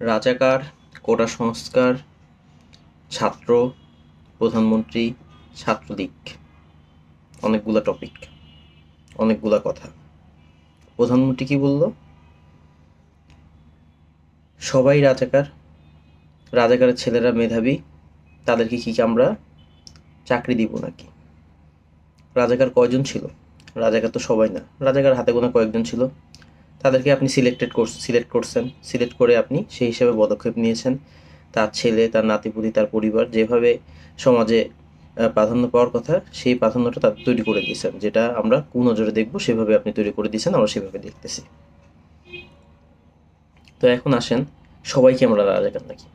রাজাকার, কোটা সংস্কার, ছাত্র, প্রধানমন্ত্রী, ছাত্রলীগ, অনেকগুলা টপিক অনেকগুলা কথা। প্রধানমন্ত্রী কি বলল? সবাই রাজাকার, রাজাকারের ছেলেরা মেধাবী, তাদেরকে কি আমরা চাকরি দিব নাকি? রাজাকার কয়জন ছিল? রাজাকার তো সবাই না। রাজাকার হাতে গোনা কয়েকজন ছিল। তাদেরকে আপনি সিলেক্টেড সিলেক্ট করছেন। সিলেক্ট করে আপনি সেই হিসাবে পদক্ষেপ নিয়েছেন। তার ছেলে, তার নাতিপুতি, তার পরিবার যেভাবে সমাজে প্রাধান্য পাওয়ার কথা, সেই প্রাধান্যটা তার তৈরি করে দিয়েছেন। যেটা আমরা কোন নজরে দেখব, সেভাবে আপনি তৈরি করে দিয়েছেন, আমরা সেভাবে দেখতেছি। তো এখন আসেন, সবাইকে আমরা রাজাকার নাকি?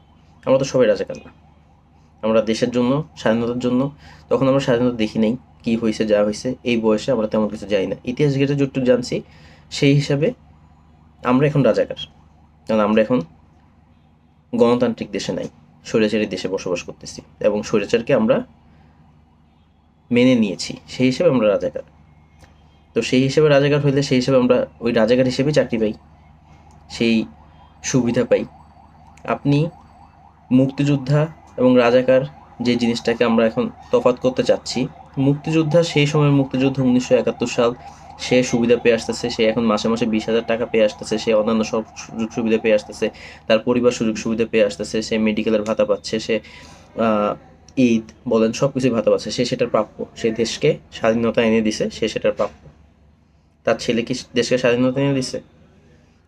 আমরা তো সবাই রাজাকার না। আমরা দেশের জন্য, স্বাধীনতার জন্য, তখন আমরা স্বাধীনতা দেখি নাই, কি হয়েছে যা হয়েছে এই বয়সে আমরা তেমন কিছু জানি না। ইতিহাস ঘেটে যতটুকু জানছি, সেই হিসাবে আমরা এখন রাজাকার। কারণ আমরা এখন গণতান্ত্রিক দেশে নাই, স্বৈরাচারী দেশে বসবাস করতেছি এবং স্বৈরাচারকে আমরা মেনে নিয়েছি, সেই হিসেবে আমরা রাজাকার। তো সেই হিসেবে রাজাকার হইলে সেই হিসেবে আমরা ওই রাজাকার হিসেবে চাকরি পাই, সেই সুবিধা পাই। আপনি মুক্তিযোদ্ধা এবং রাজাকার যে জিনিসটাকে আমরা এখন তফাৎ করতে চাচ্ছি, মুক্তিযোদ্ধা সেই সময় মুক্তিযুদ্ধ উনিশশো একাত্তর সাল সে সুবিধা পেয়ে আসতেছে, সে এখন মাসে মাসে বিশ হাজার টাকা পেয়ে আসতেছে, সে অন্যান্য সব সুযোগ সুবিধা পেয়ে আসতেছে, তার পরিবার সুযোগ সুবিধা পেয়ে আসতেছে, সে মেডিকেলের ভাতা পাচ্ছে, সে ঈদ বলেন সব কিছুই ভাতা পাচ্ছে, সে সেটার প্রাপ্য, সে দেশকে স্বাধীনতা এনে দিছে, সে সেটার প্রাপ্য। তার ছেলে কি দেশকে স্বাধীনতা এনে দিছে?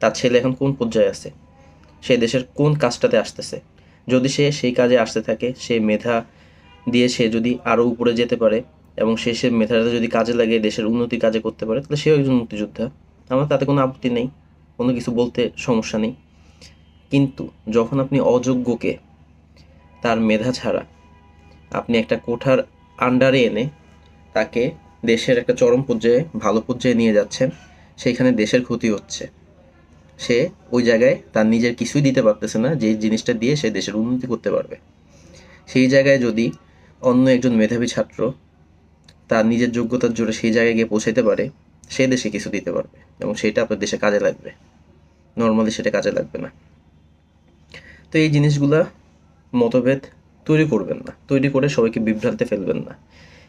তার ছেলে এখন কোন পর্যায়ে আছে? সে দেশের কোন কাজটাতে আসতেছে? যদি সে সেই কাজে আসতে থাকে, সে মেধা দিয়ে সে যদি আরও উপরে যেতে পারে এবং সে সে মেধাটা যদি কাজে লাগিয়ে দেশের উন্নতি কাজে করতে পারে, তাহলে সেও একজন মুক্তিযোদ্ধা। আমার তাতে কোনো আপত্তি নেই, কোনো কিছু বলতে সমস্যা নেই। কিন্তু যখন আপনি অযোগ্যকে তার মেধা ছাড়া আপনি একটা কোঠার আন্ডারে এনে তাকে দেশের একটা চরম পর্যায়ে, ভালো পর্যায়ে নিয়ে যাচ্ছেন সেইখানে দেশের ক্ষতি হচ্ছে। সে ওই জায়গায় তার নিজের কিছুই দিতে পারতেছে না যে জিনিসটা দিয়ে সে দেশের উন্নতি করতে পারবে। সেই জায়গায় যদি অন্য একজন মেধাবী ছাত্র তার নিজের যোগ্যতার জোরে সেই জায়গায় গিয়ে পৌঁছাতে পারে, সে দেশে কিছু দিতে পারবে এবং সেটা আপনার দেশে কাজে লাগবে। নর্মালি সেটা কাজে লাগবে না। তো এই জিনিসগুলা মতভেদ তৈরি করবেন না, তৈরি করে সবাইকে বিভ্রান্তে ফেলবেন না।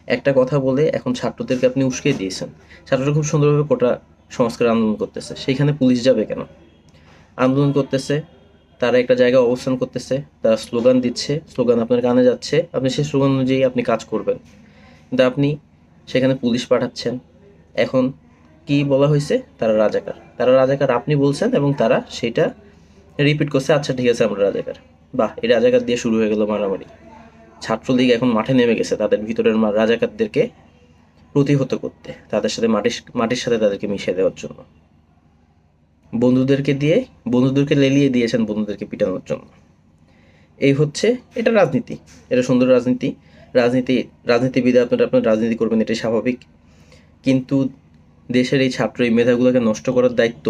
একটা কথা বলে এখন ছাত্রদেরকে আপনি উস্কে দিয়েছেন। ছাত্ররা খুব সুন্দরভাবে কোটা সংস্কার আন্দোলন করতেছে। সেইখানে পুলিশ যাবে কেন? আন্দোলন করতেছে, তারা একটা জায়গায় অবস্থান করতেছে, তারা স্লোগান দিচ্ছে, স্লোগান আপনার কানে যাচ্ছে, আপনি সেই স্লোগান অনুযায়ী আপনি কাজ করবেন। কিন্তু আপনি সেখানে পুলিশ পাঠাচ্ছেন। এখন কি বলা হয়েছে? তারা রাজাকার। তারা রাজাকার আপনি বলছেন এবং তারা সেটা রিপিট করছে। আচ্ছা ঠিক আছে, আমরা রাজাকার। বাহ, এই রাজাকার দিয়ে শুরু হয়ে গেল মারামারি। ছাত্রলীগ এখন মাঠে নেমে গেছে। তাদের ভিতরের রাজাকারদেরকে প্রতিহত করতে, তাদের সাথে মাটির মাটির সাথে তাদেরকে মিশিয়ে দেওয়ার জন্য। বন্ধুদেরকে দিয়ে বন্ধুদেরকে লেলিয়ে দিয়েছেন বন্ধুদেরকে পিটানোর জন্য। এই হচ্ছে এটা রাজনীতি। এটা সুন্দর রাজনীতি। রাজনীতি রাজনীতিবিদ আপনারা আপনার রাজনীতি করবেন, এটাই স্বাভাবিক। কিন্তু দেশের এই ছাত্র, এই মেধাগুলোকে নষ্ট করার দায়িত্ব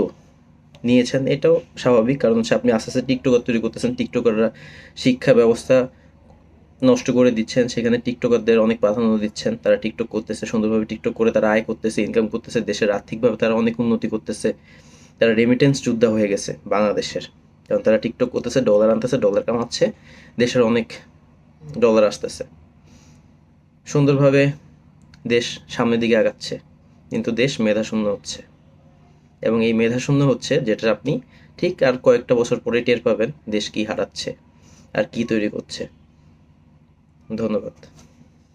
নিয়েছেন, এটাও স্বাভাবিক। কারণ হচ্ছে আপনি আস্তে আস্তে টিকটকার তৈরি করতেছেন, টিকটকাররা শিক্ষা ব্যবস্থা নষ্ট করে দিচ্ছেন, সেখানে টিকটকারদের অনেক প্রাধান্য দিচ্ছেন, তারা টিকটক করতেছে, সুন্দরভাবে টিকটক করে তারা আয় করতেছে ইনকাম করতেছে, দেশের আর্থিকভাবে তারা অনেক উন্নতি করতেছে। তারা রেমিটেন্স যোদ্ধা হয়ে গেছে বাংলাদেশের। কারণ তারা টিকটক করতেছে ডলার আনতেছে ডলার কামাচ্ছে, দেশের অনেক ডলার আসতেছে। সুন্দরভাবে দেশ সামনের দিকে আগাচ্ছে, কিন্তু দেশ মেধাশূন্য হচ্ছে। এবং এই মেধাশূন্য হচ্ছে যেটা আপনি ঠিক আর কয়েকটা বছর পরে টের পাবেন দেশ কি হারাচ্ছে আর কি তৈরি করছে। ধন্যবাদ।